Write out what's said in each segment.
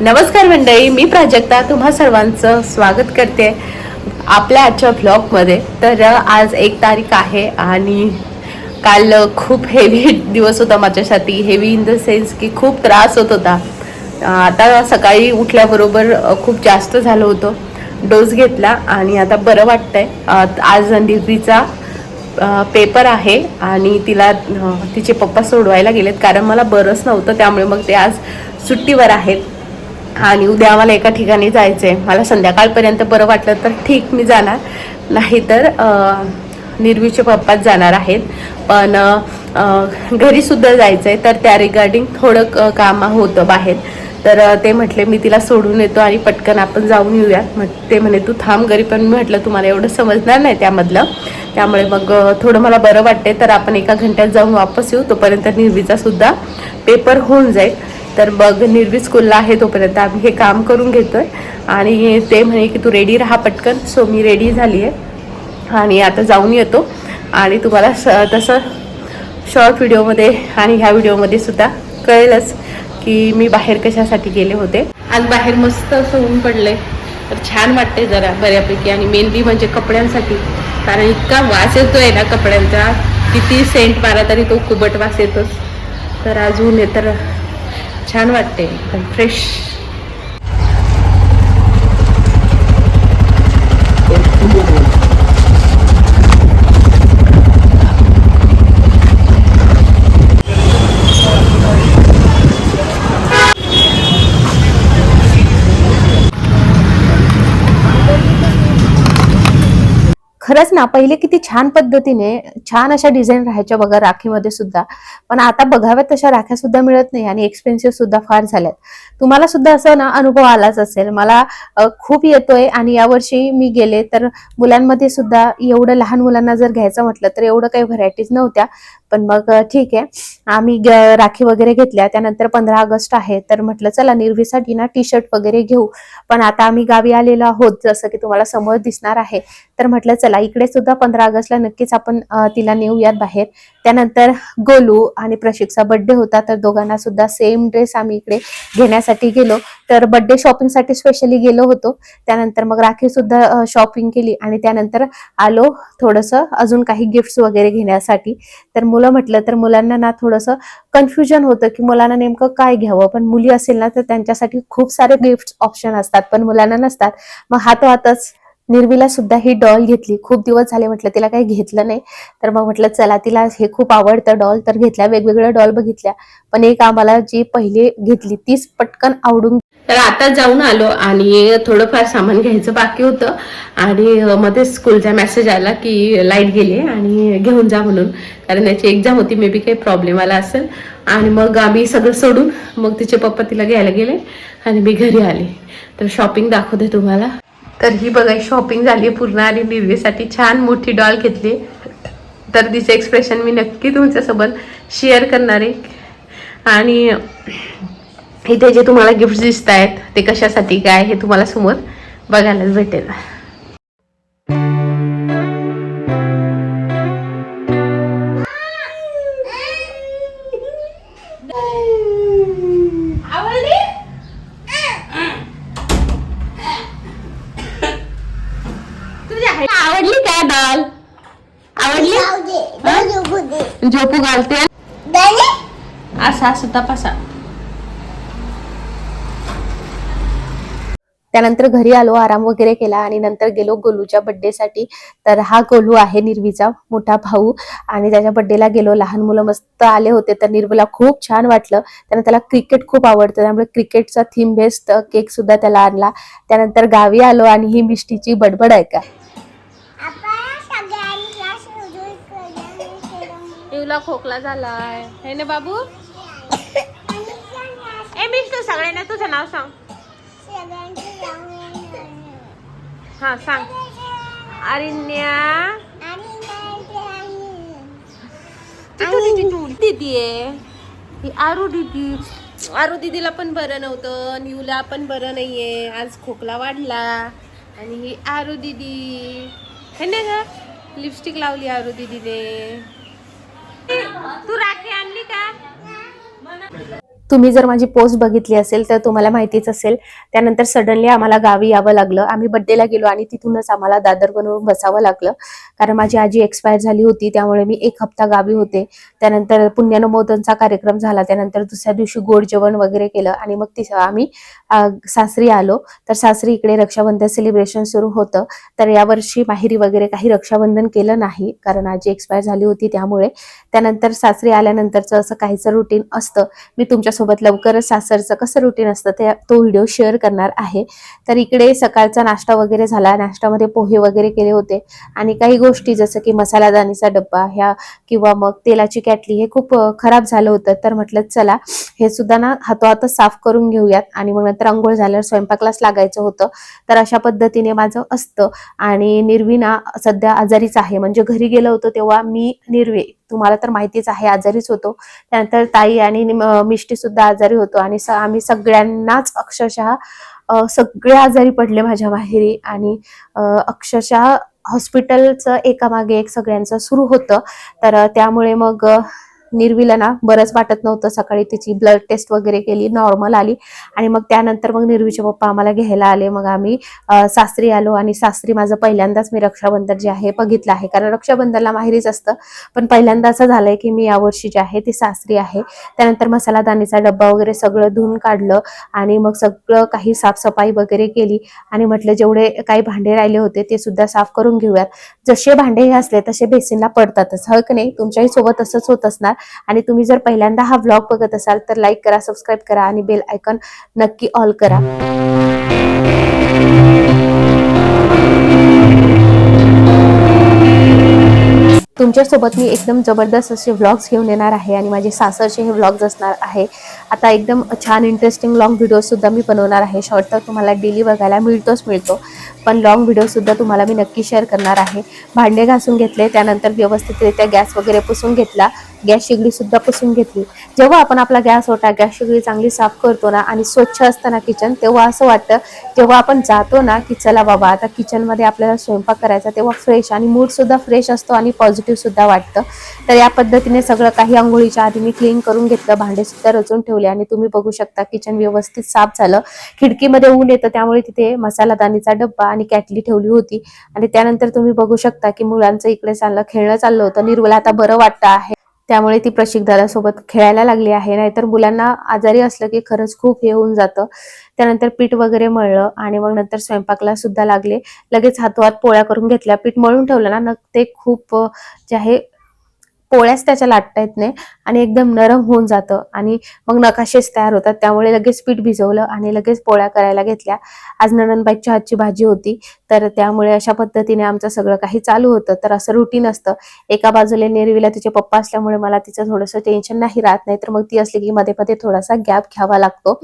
नमस्कार मंडळी मी प्राजक्ता. तुम्हा सर्वांचं स्वागत करते आपल्या आजच्या ब्लॉगमध्ये. तर आज एक तारीख आहे आणि काल खूप हेवी दिवस होता माझ्यासाठी. हेवी इन द सेन्स की खूप त्रास होत होता. आता सकाळी उठल्याबरोबर खूप जास्त झालं होतं. डोस घेतला आणि आता बरं वाटतंय. आज निधीचा पेपर आहे आणि तिला तिचे पप्पा सोडवायला गेलेत. कारण मला बरंच नव्हतं त्यामुळे मग ते आज सुट्टीवर आहेत. आणि उद्या आम्हाला एका ठिकाणी जायचं आहे मला संध्याकाळपर्यंत बरं वाटलं तर ठीक मी जाणार. नाहीतर निर्वीचे पप्पाच जाणार आहेत. पण घरीसुद्धा जायचं आहे तर त्या रिगार्डिंग थोडं क- काम होतं बाहेर. तर ते म्हटले मी तिला सोडून येतो आणि पटकन आपण जाऊन येऊया. मग ते म्हणे तू थांब घरी पण. मी म्हटलं तुम्हाला एवढं समजणार नाही त्यामधलं. त्यामुळे मग थोडं मला बरं वाटते तर आपण एका घंट्यात जाऊन वापस येऊ. तोपर्यंत निर्वीचा सुद्धा पेपर होऊन जाईल. तर मग निर्वीज कुल्ला आहे तोपर्यंत आम्ही हे काम करून घेतोय. आणि ते म्हणे की तू रेडी राहा पटकन. सो मी रेडी झाली आहे. आणि आता जाऊन येतो. आणि तुम्हाला स तसं शॉर्ट व्हिडिओमध्ये आणि ह्या व्हिडिओमध्ये सुद्धा कळेलच की मी बाहेर कशासाठी गेले होते. आज बाहेर मस्त असं ऊन पडलंय. तर छान वाटते जरा बऱ्यापैकी. आणि मेनली म्हणजे कपड्यांसाठी. कारण इतका वास येतोय ना कपड्यांचा. किती सेंट मारा तरी तो कुबट वास येतोच. तर आज ऊन तर छान वाटते. एकदम फ्रेश खरंच ना पहिले किती छान पद्धतीने छान अशा डिझाईन राहायच्या बघा राखीमध्ये सुद्धा. पण आता बघाव्यात तशा राख्या सुद्धा मिळत नाही आणि एक्सपेन्सिव्ह सुद्धा फार झाल्यात. तुम्हाला सुद्धा असं ना अनुभव आलाच असेल. मला खूप येतोय आणि यावर्षी मी गेले तर मुलांमध्ये सुद्धा एवढं लहान मुलांना जर घ्यायचं म्हटलं तर एवढं काही व्हरायटीज नव्हत्या. पण मग ठीक आहे. आम्ही ग- राखी वगैरे घेतल्या. त्यानंतर पंधरा ऑगस्ट आहे. तर म्हटलं चला निर्वीसाठी ना टी शर्ट वगैरे घेऊ. पण आता आम्ही गावी आलेलो आहोत. जसं की तुम्हाला समोर दिसणार आहे. तर म्हटलं चला इकडे सुद्धा पंधरा ऑगस्टला नक्कीच आपण तिला नेऊयात बाहेर. त्यानंतर गोलू आणि प्रशिकचा बर्थडे होता तर दोघांना सुद्धा सेम ड्रेस आम्ही इकडे घेण्यासाठी गेलो. तर बर्थडे शॉपिंगसाठी स्पेशली गेलो होतो. त्यानंतर मग राखी सुद्धा शॉपिंग केली आणि त्यानंतर आलो थोडंसं अजून काही गिफ्ट्स वगैरे घेण्यासाठी. तर मुलं म्हटलं तर मुलांना ना थोडंसं कन्फ्युजन होतं की मुलांना नेमकं काय घ्यावं? पण मुली असेल ना तर त्यांच्यासाठी खूप सारे गिफ्ट ऑप्शन असतात पण मुलांना नसतात. मग हातोहातच निर्वीला सुद्धा ही डॉल घेतली. खूप दिवस झाले म्हटलं तिला काही घेतलं नाही. तर मग म्हटलं चला तिला हे खूप आवडतं डॉल. तर घेतल्या वेगवेगळ्या डॉल बघितल्या. पण एक आम्हाला जी पहिली घेतली तीच पटकन आवडून तर आता जाऊन आलो आणि थोडंफार सामान घ्यायचं बाकी होतं. आणि मध्ये स्कूलचा मेसेज आला की लाइट गेली आणि घेऊन जा म्हणून. कारण त्याची एक्झाम होती मे बी काही प्रॉब्लेम आला असेल. आणि मग आम्ही सगळं सोडून मग तिचे पप्पा तिला घ्यायला गेले आणि मी घरी आले. तर शॉपिंग दाखवते तुम्हाला. तर ही बघा शॉपिंग झाली पूर्ण आणि निर्वेसाठी छान मोठी डॉल घेतली. तर तिचे एक्सप्रेशन मी नक्की तुमच्यासोबत शेअर करणार आहे. आणि इथे जे तुम्हाला गिफ्ट दिसत आहेत ते कशासाठी काय हे तुम्हाला समोर बघायलाच भेटेल. आवडली काय डॉल आवडली? झोपू घालते. असा असं तपासा. त्यानंतर घरी आलो आराम वगैरे केला आणि नंतर गेलो गोलूच्या birthday साठी. तर हा गोलू आहे निर्वीचा मोठा भाऊ. आणि त्याच्या बर्थडेला गेलो लहान मुलं मस्त आले होते तर निर्वीला खूप छान वाटलं. त्यानं त्याला क्रिकेट खूप आवडतं त्यामुळे क्रिकेटचा थीम बेस्ड केक सुद्धा त्याला आणला. त्यानंतर गावी आलो आणि ही मिष्टीची बडबड आहे का तुला खोकला झालाय. हे ना बाबू? ए मिस तू सगळ्यांना तुझं नाव सांग. हा सांग. अरिन्या दीदी आहे. ही आरू दीदी. आरू दीदीला पण बरं नव्हतं. निवला पण बरं नाहीये. आज खोकला वाढला. आणि ही आरू दीदी. हे ना ग? लिपस्टिक लावली आरू दीदीने. तू राखी आणली का? तुम्ही जर माझी पोस्ट बघितली असेल तर तुम्हाला माहितीच असेल त्यानंतर सडनली आम्हाला गावी यावं लागलं. आम्ही बड्डेला गेलो आणि तिथूनच आम्हाला दादर बनवून बसावं लागलं. कारण माझी आजी एक्सपायर झाली होती त्यामुळे मी एक हप्ता गावी होते. त्यानंतर पुण्यनमोदनचा कार्यक्रम झाला त्यानंतर दुसऱ्या दिवशी गोड जेवण वगैरे केलं आणि मग ती आम्ही सासरी आलो. तर सासरी इकडे रक्षाबंधन सेलिब्रेशन सुरू होतं. तर यावर्षी माहेरी वगैरे काही रक्षाबंधन केलं नाही कारण आजी एक्सपायर झाली होती त्यामुळे. त्यानंतर सासरी आल्यानंतरचं असं काहीचं रुटीन असतं. मी तुमच्या तुमच्यासोबत लवकरच सासरचं कसं रुटीन असतं ते तो व्हिडिओ शेअर करणार आहे. तर इकडे सकाळचा नाश्ता वगैरे झाला. नाश्त्यामध्ये पोहे वगैरे केले होते. आणि काही गोष्टी जसं की मसाला दाणीचा डब्बा ह्या किंवा मग तेलाची कॅटली हे खूप खराब झालं होतं. तर म्हटलं चला हे सुद्धा ना हातोहातच साफ करून घेऊयात. आणि मग नंतर अंघोळ झाल्यावर स्वयंपाकलाच लागायचं होतं. तर अशा पद्धतीने माझं असतं. आणि निर्विना सध्या आजारीच आहे. म्हणजे घरी गेलं होतं तेव्हा मी निर्वे तुम्हाला तर माहितीच आहे आजारीच होतो. त्यानंतर ताई आणि मिष्टी सुद्धा आजारी होतो आणि आम्ही सगळ्यांनाच अक्षरशः सगळे आजारी पडले माझ्या माहेरी आणि अक्षरशः हॉस्पिटलचं एकामागे एक सगळ्यांचं सुरू होतं. तर त्यामुळे मग निर्वीला ना बरंच वाटत नव्हतं. सकाळी तिची ब्लड टेस्ट वगैरे केली नॉर्मल आली. आणि मग त्यानंतर मग निर्वीचे पप्पा आम्हाला घ्यायला आले. मग आम्ही सासरी आलो आणि सासरी माझं पहिल्यांदाच मी रक्षाबंधन जे आहे बघितलं आहे. कारण रक्षाबंधनला माहेरीच असतं. पण पहिल्यांदा असं झालंय की मी यावर्षी जे आहे ती सासरी आहे. त्यानंतर मसाला दाणीचा डब्बा वगैरे सगळं धुवून काढलं आणि मग सगळं काही साफसफाई वगैरे केली. आणि म्हटलं जेवढे काही भांडे राहिले होते ते सुद्धा साफ करून घेऊयात. जसे भांडे घासले तसे बेसिनला पडतातच. हो हक नाही? तुमच्याही सोबत असंच होत असणार. आणि तुम्ही जर पहिल्यांदा हा व्लॉग बघत असाल तर लाईक करा सबस्क्राईब करा आणि बेल आयकॉन नक्की ऑल करा. तुमच्यासोबत मी एकदम जबरदस्त असे व्लॉग्स घेऊन येणार आहे आणि माझे सासरचे हे व्लॉग्स असणार आहे. आता एकदम छान इंटरेस्टिंग लॉंग व्हिडिओ सुद्धा मी बनवणार आहे. शॉर्ट तर तुम्हाला डेली बघायला मिळतोच मिळतो पण लॉंग व्हिडिओ सुद्धा तुम्हाला मी नक्की शेअर करणार आहे. भांडे घासून घेतले त्यानंतर व्यवस्थितरित्या गॅस वगैरे पुसून घेतला. गॅस शेगडी सुद्धा पुसून घेतली. जेव्हा आपण आपला गॅस ओटा गॅस शेगडी चांगली साफ करतो ना आणि स्वच्छ असतं ना किचन तेव्हा असं वाटतं जेव्हा आपण जातो ना की चला बाबा आता किचनमध्ये आपल्याला स्वयंपाक करायचा तेव्हा फ्रेश आणि मूड सुद्धा फ्रेश असतो आणि पॉझिटिव्ह सुद्धा वाटतं. तर या पद्धतीने सगळं काही आंघोळीच्या आधी मी क्लीन करून घेतलं भांडे सुद्धा रचून ठेवले आणि तुम्ही बघू शकता किचन व्यवस्थित साफ झालं. खिडकीमध्ये ऊन येतं त्यामुळे तिथे मसालादानीचा डब्बा आणि कॅटली ठेवली होती. आणि त्यानंतर तुम्ही बघू शकता की मुलांचं इकडे चाललं खेळणं चाललं होतं. निर्मला आता बरं वाटतं आहे. त्यामुळे ती प्रशिक्षकासोबत खेळायला लागली आहे. नाहीतर मुलांना आजारी असलं की खरंच खूप हे होऊन जातं. त्यानंतर पीठ वगैरे मळलं आणि मग नंतर स्वयंपाकला सुद्धा लागले. लगेच हातोहात पोळ्या करून घेतल्या. पीठ मळून ठेवलं ना ते खूप जे आहे पोळ्याच त्याच्या लाटता येत नाही आणि एकदम नरम होऊन जातं आणि मग नकाशेच तयार होतात. त्यामुळे लगेच पीठ भिजवलं आणि लगेच पोळ्या करायला घेतल्या. आज ननंदबाईच्या हातची भाजी होती. तर त्यामुळे अशा पद्धतीने आमचं सगळं काही चालू होतं. तर असं रुटीन असतं. एका बाजूला नेरवीला तिचे पप्पा असल्यामुळे मला तिचं थोडंसं टेन्शन नाही राहत नाही तर मग ती असली की मध्ये मध्ये थोडासा गॅप घ्यावा लागतो.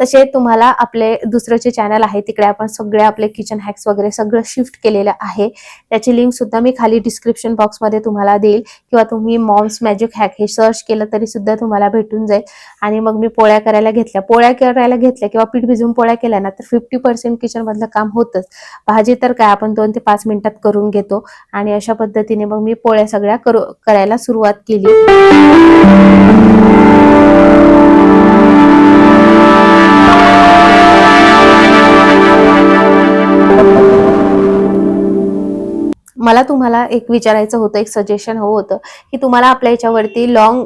तसे तुम्हाला आपले दुसरं जे चॅनल आहे तिकडे आपण सगळे आपले किचन हॅक्स वगैरे सगळं शिफ्ट केलेलं आहे. त्याची लिंक सुद्धा मी खाली डिस्क्रिप्शन बॉक्समध्ये तुम्हाला देईल. किंवा तुम्ही मॉम्स मॅजिक हॅक हे सर्च केलं तरी सुद्धा तुम्हाला भेटून जाईल. आणि मग मी पोळ्या करायला घेतल्या. पोळ्या करायला घेतल्या किंवा पीठ भिजवून पोळ्या केल्या ना तर फिफ्टी पर्सेंट किचन मधलं काम होतंच. भाजी तर काय आपण दोन ते पाच मिनिटात करून घेतो. आणि अशा पद्धतीने मग मी पोळ्या सगळ्या करू करायला सुरुवात केली. मला तुम्हाला एक विचारायचं होतं एक सजेशन हवं होतं की तुम्हाला आपल्या याच्यावरती लॉंग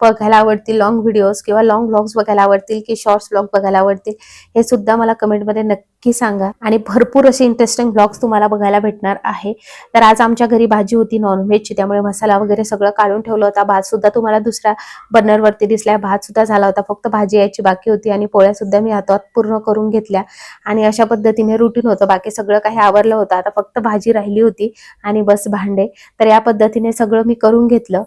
बघायला आवडतील लॉंग व्हिडिओज किंवा लॉंग व्लॉग्स बघायला आवडतील की शॉर्ट्स व्लॉग बघायला आवडतील हे सुद्धा मला कमेंटमध्ये नक्की सांगा. आणि भरपूर असे इंटरेस्टिंग ब्लॉग्स तुम्हाला बघायला भेटणार आहे. तर आज आमच्या घरी भाजी होती नॉनव्हेजची त्यामुळे मसाला वगैरे सगळं काढून ठेवलं होता. भात सुद्धा तुम्हाला दुसऱ्या बर्नरवरती दिसलाय. भात सुद्धा झाला होता. फक्त भाजी यायची बाकी होती आणि पोळ्या सुद्धा मी हातात पूर्ण करून घेतल्या. आणि अशा पद्धतीने रुटीन होतं. बाकी सगळं काही आवरलं होतं. आता फक्त भाजी राहिली होती आणि बस भांडे. तर या पद्धतीने सगळं मी करून घेतलं.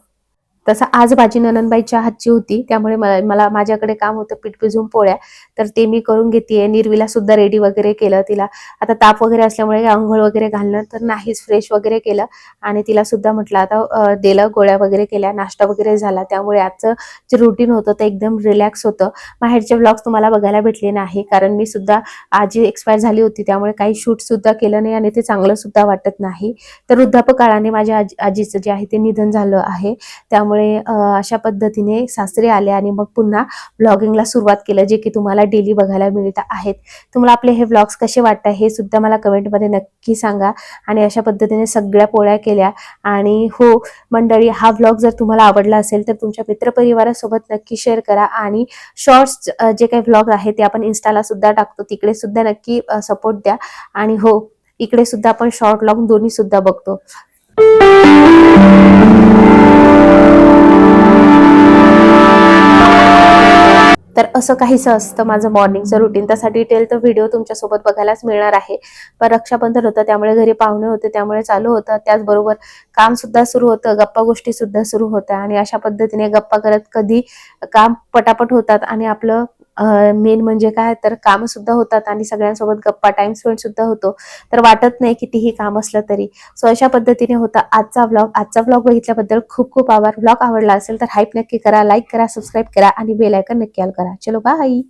तसं आज भाजी ननंदबाईच्या हातची होती त्यामुळे मला मला माझ्याकडे काम होतं पीठ भिजवून पोळ्या. तर ते मी करून घेते निर्वीला सुद्धा रेडी वगैरे केलं. तिला आता ताप वगैरे असल्यामुळे आंघोळ वगैरे घालणं तर नाहीच फ्रेश वगैरे केलं. आणि तिला सुद्धा म्हटलं आता दिलं गोळ्या वगैरे केल्या. नाश्ता वगैरे झाला. त्यामुळे आजचं जे रुटीन होतं ते एकदम रिलॅक्स होतं. बाहेरचे ब्लॉग्स तुम्हाला बघायला भेटले नाही कारण मी सुद्धा आजी एक्सपायर झाली होती. त्यामुळे काही शूट सुद्धा केलं नाही आणि ते चांगलं सुद्धा वाटत नाही. तर वृद्धापकाळाने माझ्या आजी आजीचं जे आहे ते निधन झालं आहे. त्यामुळे त्यामुळे अशा पद्धतीने सासरे आले आणि मग पुन्हा व्लॉगिंगला सुरुवात केलं जे की तुम्हाला डेली बघायला मिळत आहेत. तुम्हाला आपले हे व्लॉग्स कसे वाटतात हे सुद्धा मला कमेंटमध्ये नक्की सांगा. आणि अशा पद्धतीने सगळ्या पोळ्या केल्या. आणि हो मंडळी हा व्लॉग जर तुम्हाला आवडला असेल तर तुमच्या मित्रपरिवारासोबत नक्की शेअर करा. आणि शॉर्ट्स जे काही व्लॉग आहे ते आपण इन्स्टाला सुद्धा टाकतो. तिकडे सुद्धा नक्की सपोर्ट द्या. आणि हो इकडे सुद्धा आपण शॉर्ट लॉग दोन्ही सुद्धा बघतो. तर असं काहीसं असतं माझं मॉर्निंगचं रुटीन तसा डिटेल तर व्हिडिओ तुमच्यासोबत बघायलाच मिळणार आहे. पण रक्षाबंधन होतं त्यामुळे घरी पाहुणे होते त्यामुळे चालू होतं. त्याचबरोबर काम सुद्धा सुरू होतं गप्पा गोष्टी सुद्धा सुरू होत्या. आणि अशा पद्धतीने गप्पा करत कधी काम पटापट होतात आणि आपलं मेन म्हणजे काय तर काम सुद्धा होतात आणि सगळ्यांसोबत गप्पा टाइम स्पेंड सुद्धा होतो. तर वाटत नाही कितीही काम असलं तरी. सो अशा पद्धतीने होता आजचा व्लॉग आजचा व्लॉग बघितल्याबद्दल खूप खूप आभार. व्लॉग आवडला असेल तर हाईप नक्की करा लाईक करा सबस्क्राईब करा आणि बेल आयकन नक्की ऑल करा. चलो बाय